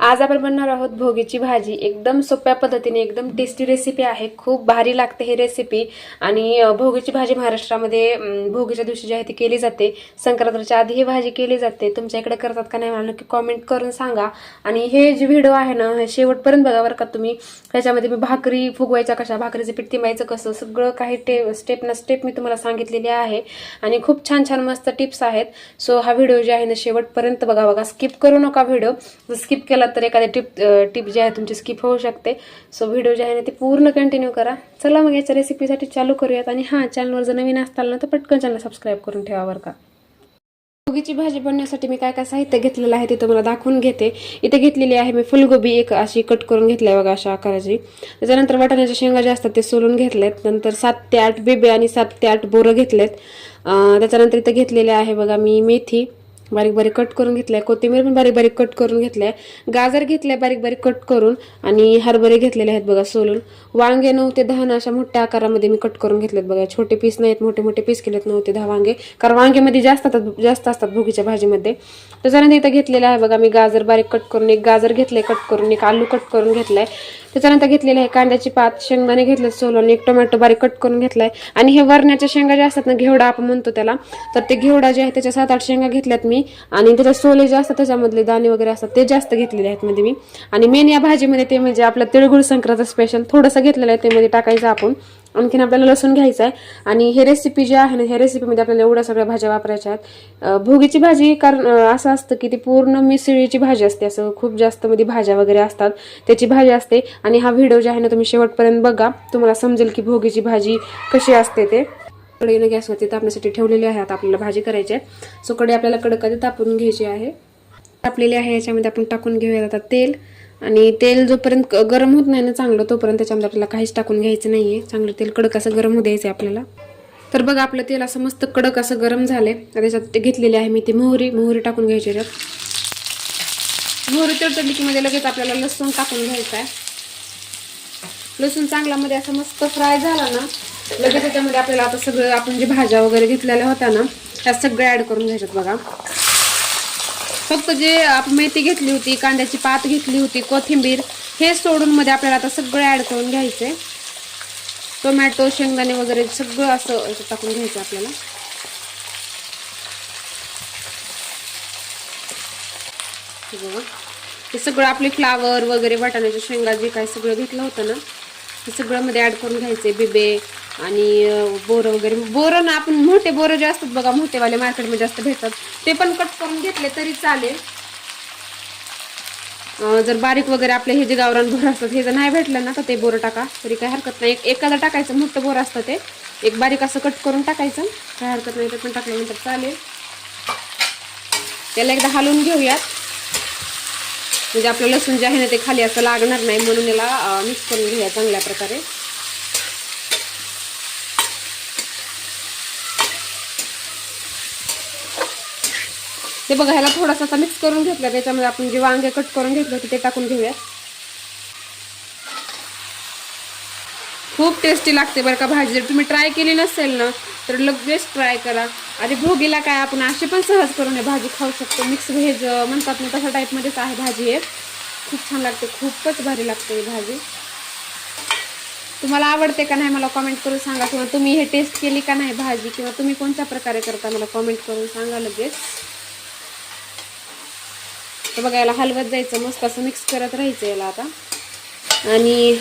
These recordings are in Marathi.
आज आपण बनणार आहोत भोगीची भाजी. एकदम सोप्या पद्धतीने एकदम टेस्टी रेसिपी आहे. खूप भारी लागते ही रेसिपी आणि भोगीची भाजी महाराष्ट्रामध्ये भोगीच्या दिवशी जी आहे ती केली जाते. संक्रांतीच्या आधी ही भाजी केली जाते. तुमच्या इकडे करतात का नाही मला नक्की कॉमेंट करून सांगा. आणि हे जे व्हिडिओ आहे ना हे शेवटपर्यंत बघा बरं का तुम्ही. त्याच्यामध्ये मी भाकरी फुगवायच्या कशा भाकरीचं पीठ तिंबायचं कसं सगळं काही टे स्टेप ना स्टेप मी तुम्हाला सांगितलेली आहे. आणि खूप छान छान मस्त टिप्स आहेत. सो हा व्हिडिओ जे आहे ना शेवटपर्यंत बघा बघा. स्किप करू नका व्हिडिओ स्किप केला तर एखादी टिप टिप जी आहे तुमची स्किप होऊ शकते. सो व्हिडिओ जे आहे ना ते पूर्ण कंटिन्यू करा. चला मग याच्या रेसिपीसाठी चालू करूयात. आणि हां चॅनलवर जर नवीन असताल ना तर पटकन चॅनल सबस्क्राईब करून ठेवा बरं का. भोगीची भाजी बनवण्यासाठी मी काय काय साहित्य घेतलेलं आहे ते तुम्हाला दाखवून घेते. इथे घेतलेली आहे मी फुलगोबी एक अशी कट करून घेतली आहे बघा अशा आकाराची. त्याच्यानंतर वाटाण्याच्या शेंगा ज्या असतात ते सोलून घेतलेत. नंतर सात ते आठ बेबे आणि सात ते आठ बोरं घेतलेत. त्याच्यानंतर इथं घेतलेले आहे बघा मी मेथी. बारीक बारीक कट करून घेतलाय. कोथिंबीर पण बारीक बारीक कट करून घेतलाय. गाजर घेतलाय बारीक बारीक कट करून आणि हरभरे घेतलेले आहेत बघा सोलून. वांगे नऊ ते दहा ना अशा मोठ्या आकारामध्ये मी कट करून घेतलेत बघा. छोटे पीस नाहीत मोठे मोठे पीस केलेत नऊ ते दहा वांगे. कारण वांग्यामध्ये जास्त असतात जास्त असतात भोगीच्या भाजीमध्ये. त्याच्यानंतर इथं घेतलेलं आहे बघा. मी गाजर बारीक कट करून एक गाजर घेतलंय कट करून एक आलू कट करून घेतलाय. त्याच्यानंतर घेतलेले आहे कांद्याची पात शेंगदाणे घेतले सोलून एक टोमॅटो बारीक कट करून घेतलाय. आणि हे वरण्याच्या शेंगा ज्या असतात ना घेवडा आपण म्हणतो त्याला तर ते घेवडा जे आहे त्याच्या सात आठ शेंगा घेतल्यात मी. आणि त्याच्या सोले जे असतात त्याच्यामधले दाणे वगैरे असतात ते जास्त घेतलेले आहेत मध्ये मी. आणि मेन या भाजीमध्ये ते म्हणजे आपलं तिळगुळ संक्रांत स्पेशल थोडंसं घेतलेलं आहे ते मध्ये टाकायचं आपण. आणखीन आपल्याला लसूण घ्यायचं आहे आणि हे रेसिपी जी आहे ना ह्या रेसिपीमध्ये आपल्याला एवढ्या सगळ्या भाज्या वापरायच्या आहेत. भोगीची भाजी कारण असं असतं की ती पूर्ण मिसळीची भाजी असते. असं खूप जास्त मध्ये भाज्या वगैरे असतात. त्याची भाजी असते. आणि हा व्हिडिओ जे आहे ना तुम्ही शेवटपर्यंत बघा. तुम्हाला समजेल की भोगीची भाजी कशी असते ते. कढईनं गॅसवरती तापण्यासाठी ठेवलेली आहे. आता आपल्याला भाजी करायची आहे. सो कढई आपल्याला कडक तापून घ्यायची आहे. तापलेली आहे याच्यामध्ये आपण टाकून घेऊया आता तेल. आणि तेल जोपर्यंत क- गरम होत नाही ना चांगलं तोपर्यंत त्याच्यामध्ये आपल्याला काहीच टाकून घ्यायचं नाही आहे चांगलं तेल कडक असं गरम होऊ द्यायचं आहे आपल्याला. तर बघा आपलं तेल असं मस्त कडक असं गरम झालं आहे त्याच्यात ते घेतलेली आहे मी ती मोहरी मोहरी टाकून घ्यायची त्यात मोहरी तडतडली की मध्ये लगेच आपल्याला लसूण टाकून घ्यायचं आहे. लसूण चांगला मध्ये असं मस्त फ्राय झाला ना लगेच त्याच्यामध्ये आपल्याला आता सगळं आपण जे भाज्या वगैरे घेतलेल्या होत्या ना त्या सगळ्या ॲड करून घ्यायच्यात बघा. फक्त जे आपण मेथी घेतली होती कांद्याची पात घेतली होती कोथिंबीर हे सोडून मध्ये आपल्याला आता सगळं ऍड करून घ्यायचंय. टोमॅटो शेंगदाणे वगैरे सगळं असं टाकून घ्यायचं आपल्याला. बघा. हे सगळं आपले फ्लावर वगैरे वाटाण्याच्या शेंगा जे काय सगळं घेतलं होतं ना हे सगळं मध्ये ऍड करून घ्यायचे बिबे आणि बोरं वगैरे. बोरं ना आपण मोठे बोरं जे असतात बघा मोठेवाले मार्केटमध्ये जास्त भेटतात. ते पण कट करून घेतले तरी चालेल. जर बारीक वगैरे आपले हे जे गावरान बोरं असतात हे जर नाही भेटलं ना तर ते बोरं टाका. तरी काही हरकत नाही. एक एखादं टाकायचं मोठं बोरं असतं ते. एक बारीक असं कट करून टाकायचं. काही हरकत नाही ते पण टाकल्यानंतर चालेल. त्याला एकदा हलवून घेऊयात. म्हणजे आपलं लसूण जे आहे ना ते खाली असं लागणार नाही म्हणून याला मिक्स करून घेऊया चांगल्या प्रकारे. ते बघा ह्याला थोडासा असा मिक्स करून घेतला त्याच्यामध्ये आपण जे वांगे कट करून घेतले होते ते टाकून घेऊया खूप टेस्टी लागते बरं का भाजी. जर तुम्ही ट्राय केली नसेल ना तर लगेच ट्राय करा. आणि भोगीला काय आपण अशी पण सहज करून हे भाजी खाऊ शकतो. मिक्स व्हेज म्हणतात ना तशा टाईपमध्येच आहे भाजी हे. खूप छान लागते. खूपच भारी लागते ही भाजी. तुम्हाला आवडते का नाही मला कमेंट करून सांगा. किंवा तुम्ही हे टेस्ट केली का नाही भाजी किंवा तुम्ही कोणत्या प्रकारे करता मला कमेंट करून सांगा लगेच. बघायला बघा याला हलवत जायचं. मस्त असं मिक्स करत राहायचं याला आता. आणि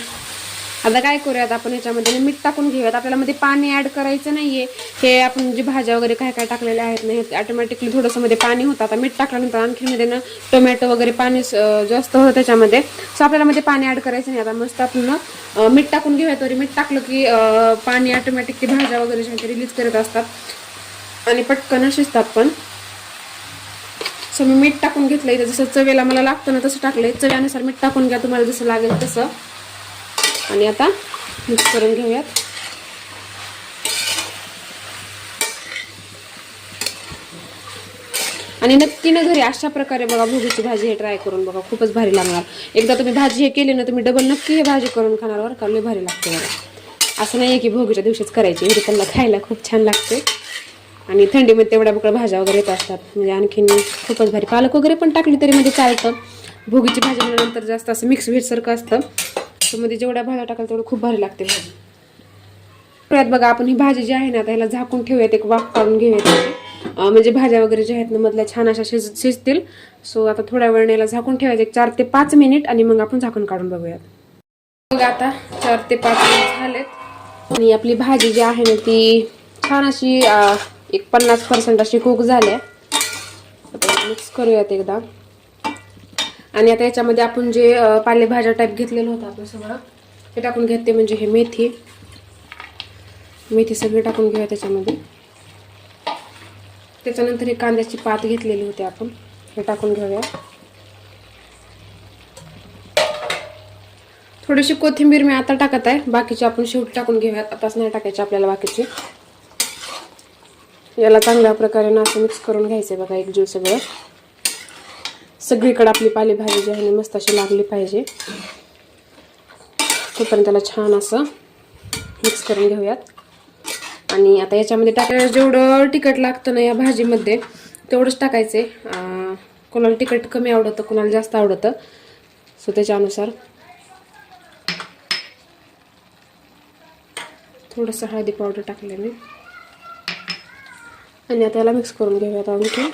आता काय करूयात आपण याच्यामध्ये मीठ टाकून घेऊयात. आपल्याला मध्ये पाणी ऍड करायचं नाहीये. हे आपण जे भाज्या वगैरे काय काय टाकलेले आहेत ना हे ऑटोमॅटिकली थोडंसं मध्ये पाणी होतं. आता मीठ टाकल्यानंतर आणखी मध्ये ना टोमॅटो वगैरे पाणी जास्त होतं त्याच्यामध्ये सो आपल्याला मध्ये पाणी ऍड करायचं नाही. आता मस्त आपण मीठ टाकून घेऊयात तरी मीठ टाकलं की पाणी ऑटोमॅटिक ती भाज्या वगैरे जे रिलीज करत असतात. आणि पटकन शिजतात पण. सो मी मीठ टाकून घेतलं इथं जसं चवेला मला लागतं ना तसं टाकलंय. चव्यानुसार मीठ टाकून घ्या तुम्हाला जसं लागेल तसं. आणि आता मिक्स करून घेऊयात. आणि नक्की ना घरी अशा प्रकारे बघा भोगीची भाजी हे ट्राय करून बघा खूपच भारी लागणार. एकदा तुम्ही भाजी हे केली ना तुम्ही डबल नक्की हे भाजी करून खाणार बरं का लय भारी लागते बघा. असं नाही आहे की भोगीच्या दिवशीच करायची घरी त्यांना खायला खूप छान लागते. आणि थंडीमध्ये तेवढ्या बकड्या भाज्या वगैरे येत असतात म्हणजे आणखीन खूपच भारी. पालक वगैरे पण टाकली तरी म्हणजे चालतं. भोगीची भाजी म्हणल्यानंतर जास्त असं मिक्स व्हेजसारखं असतं. त्यामध्ये जेवढ्या भाज्या टाकाल तेवढं खूप भारी लागते भाजी. परत बघा आपण ही भाजी जी आहे ना त्याला झाकून ठेवूयात एक वाफ काढून घेऊयात म्हणजे भाज्या वगैरे ज्या आहेत ना मधल्या छान अशा शिज शिजतील. सो आता थोड्या वेळ याला झाकून ठेवायचं एक चार ते पाच मिनिट आणि मग आपण झाकून काढून बघूयात. बघा आता चार ते पाच मिनिट झालेत. आणि आपली भाजी जी आहे ना ती छान अशी एक पन्नास पर्सेंट अशी कुक झाली मिक्स करूयात एकदा. आणि आता याच्यामध्ये आपण जे पालेभाज्या टाईप घेतलेलं होतं आपलं सगळं ते टाकून घेते म्हणजे हे मेथी. मेथी सगळी टाकून घेऊया त्याच्यामध्ये. त्याच्यानंतर हे कांद्याची पात घेतलेली होती आपण हे टाकून घेऊया. थोडीशी कोथिंबीर मी आता टाकत आहे बाकीची आपण शेवटी टाकून घेऊयात आताच नाही टाकायची आपल्याला बाकीची. याला चांगल्या प्रकारे ना असं मिक्स करून घ्यायचं बघा एक जीव सगळं. सगळीकडे आपली पालेभाजी जी आहे ना मस्त अशी लागली पाहिजे. तोपर्यंत त्याला छान असं मिक्स करून घेऊयात. आणि आता याच्यामध्ये टाकायला जेवढं तिखट लागतं ना या भाजीमध्ये तेवढंच टाकायचे. कोणाला तिखट कमी आवडतं कोणाला जास्त आवडतं. सो त्याच्यानुसार थोडंसं हळदी पावडर टाकले मी आणि आता याला मिक्स करून घेऊयात आणखी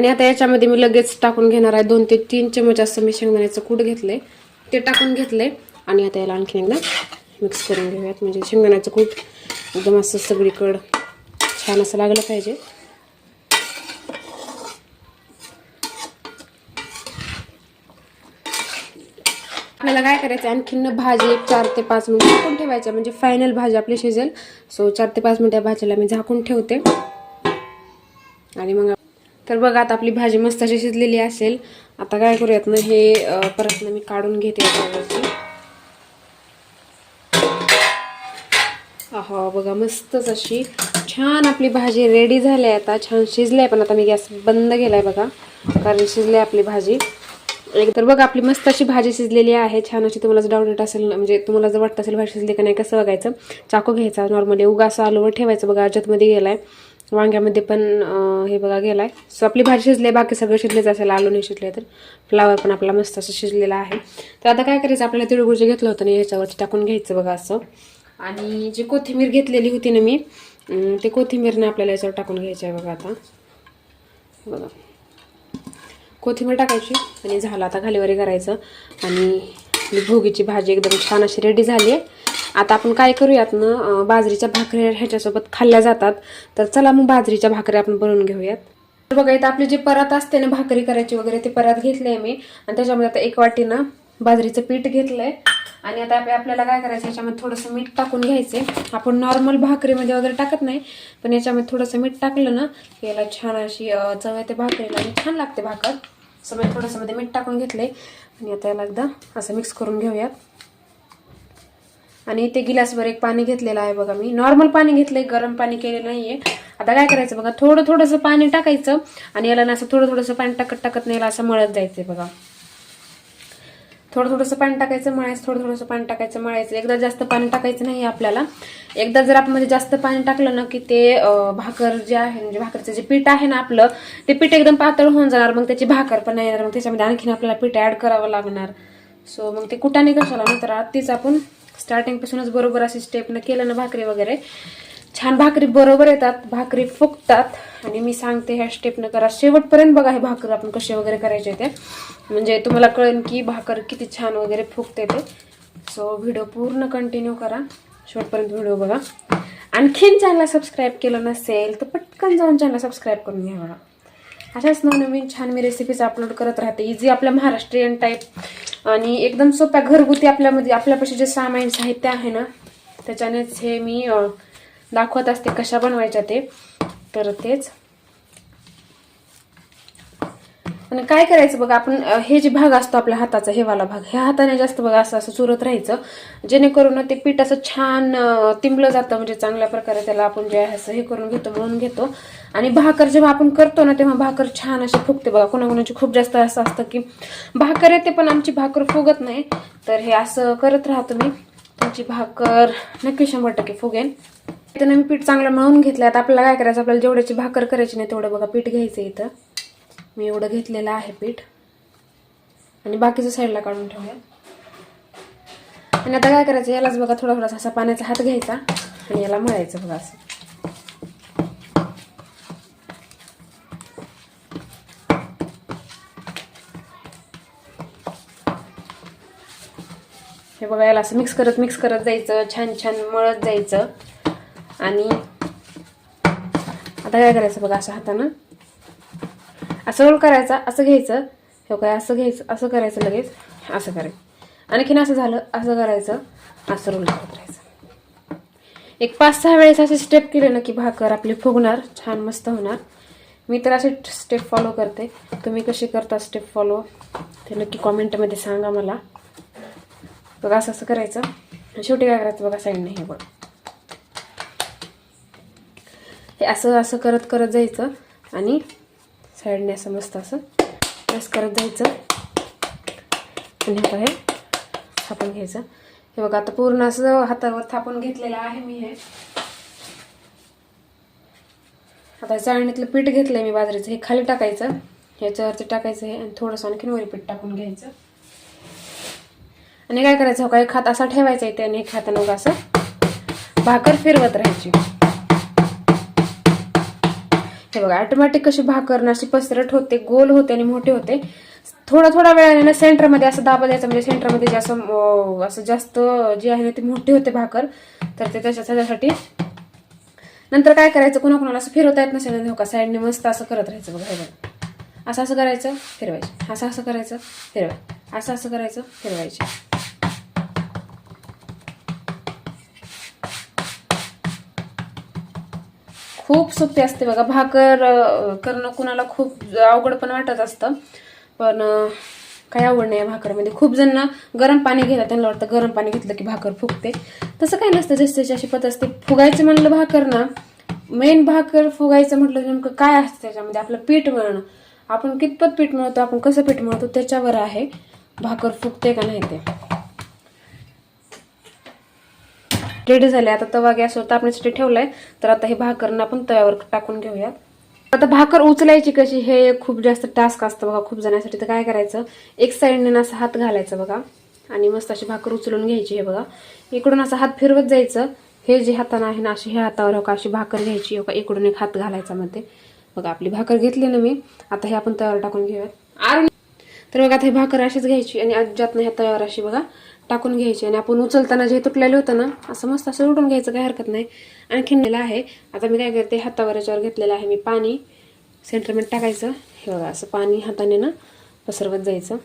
आणि आता याच्यामध्ये मी लगेच टाकून घेणार आहे. दोन ते तीन चमच असं मी शेंगदाण्याचं कूट घेतलंय. ते टाकून घेतलंय. आणि आता याला आणखी एकदा मिक्स करून घेऊयात. म्हणजे शेंगदाण्याचं कूट एकदम असं सगळीकडं छान असं लागलं पाहिजे. आपल्याला काय करायचं? आणखीन भाजी एक चार ते पाच मिनिट झाकून ठेवायच्या म्हणजे फायनल भाजी आपली शिजेल. सो चार ते पाच मिनिट या भाजीला मी झाकून ठेवते. आणि मग तर बघा आता आपली भाजी मस्त अशी शिजलेली असेल. आता काय करूयात ना हे परत ना मी काढून घेते अहो बघा मस्तच अशी छान आपली भाजी रेडी झाली आहे आता. छान शिजली आहे पण आता मी गॅस बंद केलाय बघा कारण शिजली आहे आपली भाजी. एक तर बघा आपली मस्त अशी भाजी शिजलेली आहे. छान अशी तुम्हाला जर डाऊट असेल ना, म्हणजे तुम्हाला जर वाटत असेल भाजी शिजली का नाही कसं बघायचं? चाकू घ्यायचा नॉर्मली उगा असं आलूवर ठेवायचं बघा अजतमध्ये गेलाय. वांग्यामध्ये पण हे बघा गेला आहे सो आपली भाजी शिजली आहे, बाकी सगळं शिजलेच असेल आलू नाही शिजले तर. फ्लावर पण आपला मस्त असं शिजलेला आहे. तर आता काय करायचं आपल्याला तिळगुळ जे घेतलं होतं ना याच्यावरती टाकून घ्यायचं बघा असं. आणि जी कोथिंबीर घेतलेली होती ना मी ते कोथिंबीरनं आपल्याला याच्यावर टाकून घ्यायचं आहे बघा आता. बघा. कोथिंबीर टाकायची आणि झालं. आता खालीवरी करायचं. आणि भोगीची भाजी एकदम छान अशी रेडी झाली आहे. आता आपण काय करूयात ना बाजरीच्या भाकऱ्या ह्याच्यासोबत खाल्ल्या जातात. तर चला मग बाजरीच्या भाकऱ्या आपण बनवून घेऊयात. तर बघा इथं आपली जी परत असते ना भाकरी करायची वगैरे ते परत आहे मी. आणि त्याच्यामध्ये आता एक वाटी ना बाजरीचं पीठ घेतलंय. आणि आता आपल्याला काय करायचं याच्यामध्ये थोडंसं मीठ टाकून घ्यायचे आपण नॉर्मल भाकरीमध्ये वगैरे टाकत नाही पण याच्यामध्ये थोडंसं मीठ टाकलं ना की याला छान अशी चव येते भाकरीला आणि छान लागते भाकर. समज थोडंसं मध्ये मीठ टाकून घेतले आणि आता याला एकदा असं मिक्स करून घेऊयात. आणि इथे गिलासभर एक पाणी घेतलेलं आहे बघा मी. नॉर्मल पाणी घेतलंय गरम पाणी केलेलं नाहीये. आता काय करायचं बघा थोडं थोडंसं पाणी टाकायचं आणि याला ना असं थोडं थोडंसं पाणी टाकत टाकत नाही असं मळत जायचंय बघा. थोडं थोडंसं पाणी टाकायचं मळायचं थोडं थोडंसं पाणी टाकायचं मळायचं. एकदा जास्त पाणी टाकायचं नाही आपल्याला. एकदा जर आपण म्हणजे जास्त पाणी टाकलं ना की ते भाकर जे आहे म्हणजे भाकरचं जे पीठ आहे ना आपलं ते पीठ एकदम पातळ होऊन जाणार मग त्याची भाकर पण नाही येणार मग त्याच्यामध्ये आणखीन आपल्याला पीठ ऍड करावं लागणार. सो मग ते कुठाने कशाला? ना तर आधीच आपण स्टार्टिंगपासूनच बरोबर अशी स्टेपनं केलं ना भाकरी वगैरे. छान भाकरी बरोबर येतात भाकरी फुगतात. आणि मी सांगते ह्या स्टेपनं करा. शेवटपर्यंत बघा हे भाकर आपण कसे वगैरे करायचे ते. म्हणजे तुम्हाला कळेल की भाकर किती छान वगैरे फुगते ते. सो व्हिडिओ पूर्ण कंटिन्यू करा. शेवटपर्यंत व्हिडिओ बघा. आणखीन चॅनलला सबस्क्राईब केलं नसेल तर पटकन जाऊन चॅनल सबस्क्राईब करून घ्या बघा. अशाच नवनवीन छान मी रेसिपीज अपलोड करत राहते. इझी आपल्या महाराष्ट्रीयन टाईप आणि एकदम सोप्या घरगुती आपल्यामध्ये आपल्यापाशी जे सामायन साहित्य आहे ना त्याच्यानेच हे मी दाखवत असते कशा बनवायच्या ते. तर तेच. आणि काय करायचं बघा आपण हे जे भाग असतो आपल्या हाताचा हे वाला भाग ह्या हाताने जास्त बघा असं असं चुरत राहायचं. जेणेकरून ते पीठ असं छान तिंबलं जातं म्हणजे चांगल्या प्रकारे त्याला आपण जे आहे असं हे करून घेतो म्हणून घेतो. आणि भाकर जेव्हा आपण करतो ना तेव्हा भाकर छान अशी फुगते बघा. कोणाकोणाची खूप जास्त असं असतं की भाकर येते पण आमची भाकर फुगत नाही. तर हे असं करत राहतो मी तुमची भाकर नक्की शंभर टक्के फुगेन त्यानं मी पीठ चांगलं मळून घेतलं आता आपल्याला काय करायचं? आपल्याला जेवढ्याची भाकर करायची नाही तेवढं बघा पीठ घ्यायचं इथं. मी एवढं घेतलेलं आहे पीठ. आणि बाकीचं साईडला काढून ठेवूया. आणि आता काय करायचं यालाच बघा थोडा थोडासा असा पाण्याचा हात घ्यायचा आणि याला मळायचं बघा असं. हे बघा याला असं मिक्स करत मिक्स करत जायचं छान छान मळत जायचं. आणि आता काय करायचं बघा असं हातानं. असं रोल करायचा असं घ्यायचं. हे काय असं घ्यायचं असं करायचं लगेच. असं करायचं. आणखीन असं झालं असं करायचं असं रोल करत राहायचं. एक पाच सहा वेळेस असे स्टेप केले ना की भाकर आपली फुगणार छान मस्त होणार. मी तर असे स्टेप फॉलो करते. तुम्ही कशी करता स्टेप फॉलो ते नक्की कॉमेंटमध्ये सांगा मला. बघा असं असं करायचं. आणि शेवटी काय करायचं बघा साईडने हे बघ. हे असं असं करत करत जायचं. आणि साईडने असं मस्त असं प्रेस करत जायचं. आणि आता हे थापून घ्यायचं. हे बघा आता पूर्ण असं हातावर थापून घेतलेलं आहे मी हे. आता चाळणीतलं पीठ घेतलंय मी बाजरीचं. हे खाली टाकायचं. ह्याच्यावरती टाकायचं हे आणि थोडंसं आणखीन वरी पीठ टाकून घ्यायचं. आणि काय करायचं? हो काय खात असा ठेवायचा इथे आणि हे हातानं असं. भाकर फिरवत राहायची. हे बघा ऑटोमॅटिक कशी भाकर अशी पसरट होते गोल होते आणि मोठे होते. थोडा थोडा वेळाने ना सेंटरमध्ये असं दाबा द्यायचं म्हणजे सेंटरमध्ये जे असं असं जास्त जे आहे ना ते मोठे होते भाकर. तर ते त्याच्या त्याच्यासाठी नंतर काय करायचं? कोणा कोणाला असं फिरवता येत नसेल हो का साईडने मस्त असं करत राहायचं बघा हे बघा. असं असं करायचं फिरवायचं. असं असं करायचं फिरवायचं. असं असं करायचं फिरवायचे. खूप सोपी असते बघा. भाकर करणं कुणाला खूप अवघड पण वाटत असतं. पण काही आवड नाही भाकरमध्ये. खूप जण गरम पाणी घेतात. त्यांना वाटतं गरम पाणी घेतलं की भाकर फुगते. तसं काही नसतं. जशी अशी पत असते. फुगायचं म्हणलं भाकर ना मेन भाकर फुगायचं म्हटलं नेमकं काय असतं त्याच्यामध्ये? आपलं पीठ मळणं. आपण कितपत पीठ मळतो आपण कसं पीठ मळतो त्याच्यावर आहे. भाकर फुगते का नाही ते. रेडी झाले. आता तवा गॅसवर तापण्यासाठी ठेवलाय. तर आता हे भाकरनं आपण तव्यावर टाकून घेऊयात. आता भाकर उचलायची कशी हे खूप जास्त टास्क असतं बघा. खूप जणांसाठी तर काय करायचं? एक साईडने असा हात घालायचा बघा. आणि मस्त अशी भाकर उचलून घ्यायची हे बघा. इकडून असं हात फिरवत जायचं. हे जे हातानं आहे ना अशी ह्या हातावर हो का अशी भाकर घ्यायची. हो का इकडून एक हात घालायचा मध्ये. बघा आपली भाकर घेतली ना मी. आता हे आपण तव्यावर टाकून घेऊयात. आर तर बघा आता हे भाकर अशीच घ्यायची आणि अज्जातनं ह्या तव्यावर अशी बघा. टाकून घ्यायची आणि आपण उचलताना जे तुटलेलं होतं ना असं मस्त असं उडून घ्यायचं काही हरकत नाही. आणखीन नेलं आहे. आता मी काय करते हातावर याच्यावर घेतलेलं आहे मी पाणी. सेंटरमेंट टाकायचं. हे बघा असं पाणी हाताने ना पसरवत जायचं.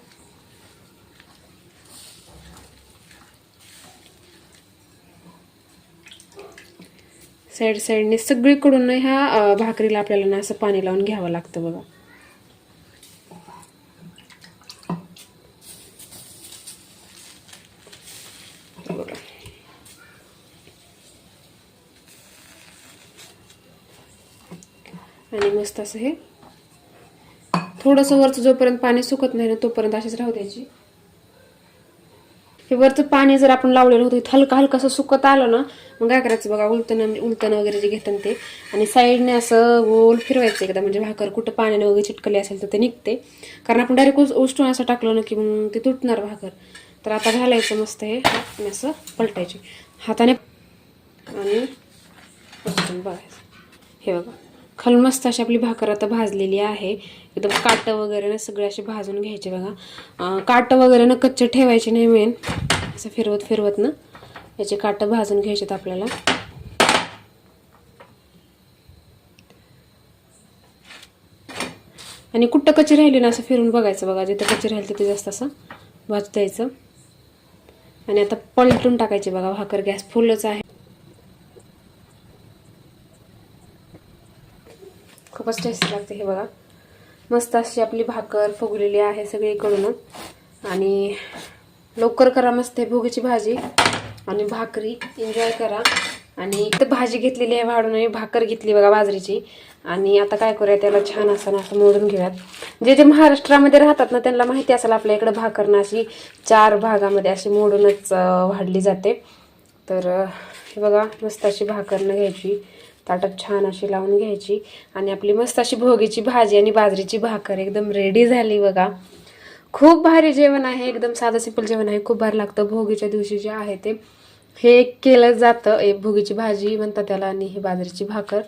साईड साईडने सगळीकडून ह्या भाकरीला आपल्याला ना असं पाणी लावून घ्यावं लागतं बघा हे बघा आणि मस्त असं हे. थोडंसं वरचं जोपर्यंत पाणी सुकत नाही ना तोपर्यंत अशीच राहू द्यायची. हे वरचं पाणी जर आपण लावलेलं होतं हलका हलका असं सुकत आलं ना मग काय करायचं बघा उलटणं उलटणं वगैरे जे घेतात ते. आणि साईडने असं गोल फिरवायचं एकदा म्हणजे भाकर कुठं पाण्याने वगैरे चिटकली असेल तर ते निघते. कारण आपण डायरेक्ट उष्टून असं टाकलं ना की मग ते तुटणार भाकर. तर आता घालायचं मस्त हे आणि असं पलटायचे. हाताने आणि बघायचं हे बघा. खालून मस्त अशी आपली भाकर आता भाजलेली आहे. एकदम काटं वगैरे ना सगळे असे भाजून घ्यायचे बघा. काटं वगैरे ना कच्चे ठेवायचे नाही मेन असं फिरवत फिरवत ना. याचे काटं भाजून घ्यायचेत आपल्याला. आणि कुठं कच्ची राहिली ना असं फिरून बघायचं बघा. जिथं कच्ची राहील तिथे जास्त असं भाजू द्यायचं आणि आता पलटून टाकायचे बघा. भाकर गॅस फुलच आहे. खूपच टेस्टी लागते हे बघा. मस्त अशी आपली भाकर फुगलेली आहे सगळीकडून. आणि लवकर करा मस्त आहे भोगीची भाजी. आणि भाकरी एन्जॉय करा. आणि इथं भाजी घेतलेली आहे वाढून आणि भाकर घेतली बघा बाजरीची. आणि आता काय करूया त्याला छान असं असं मोडून घेऊयात. जे जे महाराष्ट्रामध्ये राहतात ना त्यांना माहिती असेल आपल्या इकडं भाकर ना अशी चार भागामध्ये अशी मोडूनच वाढली जाते. तर हे बघा मस्त अशी भाकरनं घ्यायची. ताटात छान अशी लावून घ्यायची. आणि आपली मस्त अशी भोगीची भाजी आणि बाजरीची भाकर एकदम रेडी झाली बघा. खूप भारी जेवण आहे एकदम साधं सिंपल जेवण आहे. खूप भारी लागतं. भोगीच्या दिवशी जे आहे ते. हे केलं जातं. एक भोगीची भाजी म्हणतात त्याला आणि ही बाजरीची भाकर.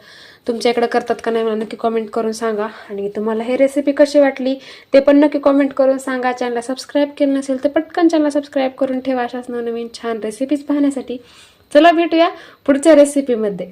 तुमच्या इकडं करतात का नाही मला नक्की कॉमेंट करून सांगा. आणि तुम्हाला हे रेसिपी कशी वाटली ते पण नक्की कॉमेंट करून सांगा. चॅनलला सबस्क्राईब केलं नसेल तर पटकन चॅनलला सबस्क्राईब करून ठेवा. अशाच नवनवीन छान रेसिपीज पाहण्यासाठी. चला भेटूया पुढच्या रेसिपीमध्ये